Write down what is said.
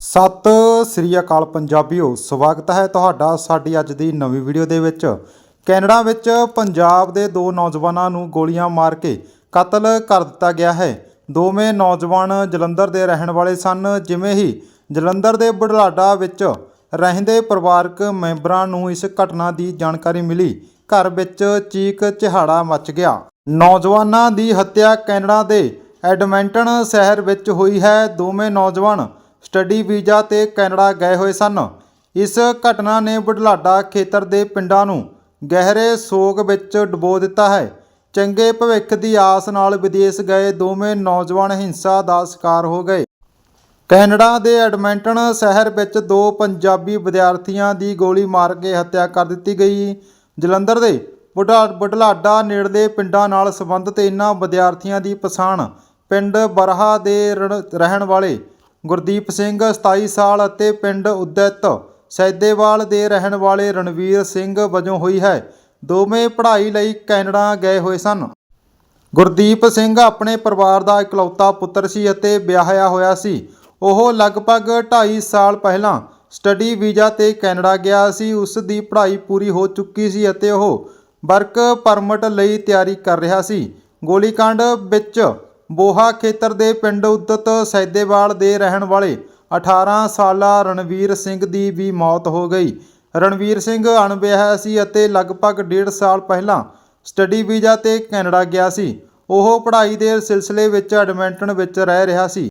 ਸਤਿ ਸ੍ਰੀ ਅਕਾਲ ਪੰਜਾਬੀਓ, ਸਵਾਗਤ ਹੈ ਤੁਹਾਡਾ ਸਾਡੀ ਅੱਜ ਦੀ ਨਵੀਂ ਵੀਡੀਓ ਦੇ ਵਿੱਚ। ਕੈਨੇਡਾ ਵਿੱਚ ਪੰਜਾਬ ਦੇ ਦੋ ਨੌਜਵਾਨਾਂ ਨੂੰ ਗੋਲੀਆਂ ਮਾਰ ਕੇ ਕਤਲ ਕਰ ਦਿੱਤਾ ਗਿਆ ਹੈ। ਦੋਵੇਂ ਨੌਜਵਾਨ ਜਲੰਧਰ ਦੇ ਰਹਿਣ ਵਾਲੇ ਸਨ, ਜਿਵੇਂ ਹੀ ਜਲੰਧਰ ਦੇ ਬੁਢਲਾਡਾ ਵਿੱਚ ਰਹਿੰਦੇ ਪਰਿਵਾਰਕ ਮੈਂਬਰਾਂ ਨੂੰ ਇਸ ਘਟਨਾ ਦੀ ਜਾਣਕਾਰੀ ਮਿਲੀ। ਘਰ ਵਿੱਚ ਚੀਕ ਚਿਹਾੜਾ ਮਚ ਗਿਆ। ਨੌਜਵਾਨਾਂ ਦੀ ਹੱਤਿਆ ਕੈਨੇਡਾ ਦੇ ਐਡਮਿੰਟਨ ਸ਼ਹਿਰ ਵਿੱਚ ਹੋਈ ਹੈ। ਦੋਵੇਂ ਨੌਜਵਾਨ ਸਟੱਡੀ ਵੀਜ਼ਾ ਤੇ ਕੈਨੇਡਾ ਗਏ ਹੋਏ ਸਨ। ਇਸ ਘਟਨਾ ਨੇ ਬੁਢਲਾਡਾ ਖੇਤਰ ਦੇ ਪਿੰਡਾਂ ਨੂੰ ਗਹਿਰੇ ਸੋਗ ਵਿੱਚ ਡੁਬੋ ਦਿੱਤਾ ਹੈ। ਚੰਗੇ ਭਵਿੱਖ ਦੀ ਆਸ ਨਾਲ ਵਿਦੇਸ਼ ਗਏ ਦੋਵੇਂ ਨੌਜਵਾਨ ਹਿੰਸਾ ਦਾ ਸ਼ਿਕਾਰ ਹੋ ਗਏ। ਕੈਨੇਡਾ ਦੇ ਐਡਮਿੰਟਨ ਸ਼ਹਿਰ ਵਿੱਚ ਦੋ ਪੰਜਾਬੀ ਵਿਦਿਆਰਥੀਆਂ ਦੀ ਗੋਲੀ ਮਾਰ ਕੇ ਹੱਤਿਆ ਕਰ ਦਿੱਤੀ ਗਈ। ਜਲੰਧਰ ਦੇ ਬੁਢਾ, ਬੁਢਲਾਡਾ ਨੇੜਲੇ ਪਿੰਡਾਂ ਨਾਲ ਸੰਬੰਧਿਤ ਇਹਨਾਂ ਵਿਦਿਆਰਥੀਆਂ ਦੀ ਪਛਾਣ ਪਿੰਡ ਬਰਹਾ ਦੇ ਰਣ- ਰਹਿਣ ਵਾਲੇ ਗੁਰਦੀਪ ਸਿੰਘ 27 ਸਾਲ ਅਤੇ ਪਿੰਡ ਉਦਿਤ। ਸੈਦੇਵਾਲ ਦੇ ਰਹਿਣ ਵਾਲੇ ਰਣਵੀਰ ਸਿੰਘ ਵਜੋਂ ਹੋਈ ਹੈ। ਦੋਵੇਂ ਪੜ੍ਹਾਈ ਲਈ ਕੈਨੇਡਾ ਗਏ ਹੋਏ ਸਨ। ਗੁਰਦੀਪ ਸਿੰਘ ਆਪਣੇ ਪਰਿਵਾਰ ਦਾ ਇਕਲੌਤਾ ਪੁੱਤਰ ਸੀ ਅਤੇ ਵਿਆਹਿਆ ਹੋਇਆ ਸੀ। ਉਹ ਲਗਭਗ 2.5 ਸਾਲ ਪਹਿਲਾਂ ਸਟੱਡੀ ਵੀਜ਼ਾ ਤੇ ਕੈਨੇਡਾ ਗਿਆ ਸੀ। ਉਸ ਦੀ ਪੜ੍ਹਾਈ ਪੂਰੀ ਹੋ ਚੁੱਕੀ ਸੀ ਅਤੇ ਉਹ ਵਰਕ ਪਰਮਿਟ ਲਈ ਤਿਆਰੀ ਕਰ ਰਿਹਾ ਸੀ। ਗੋਲੀकांड ਵਿੱਚ ਬੋਹਾ ਖੇਤਰ ਦੇ ਪਿੰਡ ਉਦਤ ਸੈਦੇਵਾਲ ਦੇ ਰਹਿਣ ਵਾਲੇ 18 ਸਾਲਾ ਰਣਵੀਰ ਸਿੰਘ ਦੀ ਵੀ ਮੌਤ ਹੋ ਗਈ। ਰਣਵੀਰ ਸਿੰਘ ਅਣਵਿਆਹਿਆ ਸੀ ਅਤੇ ਲਗਭਗ 1.5 ਸਾਲ ਪਹਿਲਾਂ ਸਟੱਡੀ ਵੀਜ਼ਾ ਤੇ ਕੈਨੇਡਾ ਗਿਆ ਸੀ। ਉਹ ਪੜ੍ਹਾਈ ਦੇ ਸਿਲਸਿਲੇ ਵਿੱਚ ਐਡਮਿੰਟਨ ਵਿੱਚ ਰਹਿ ਰਿਹਾ ਸੀ।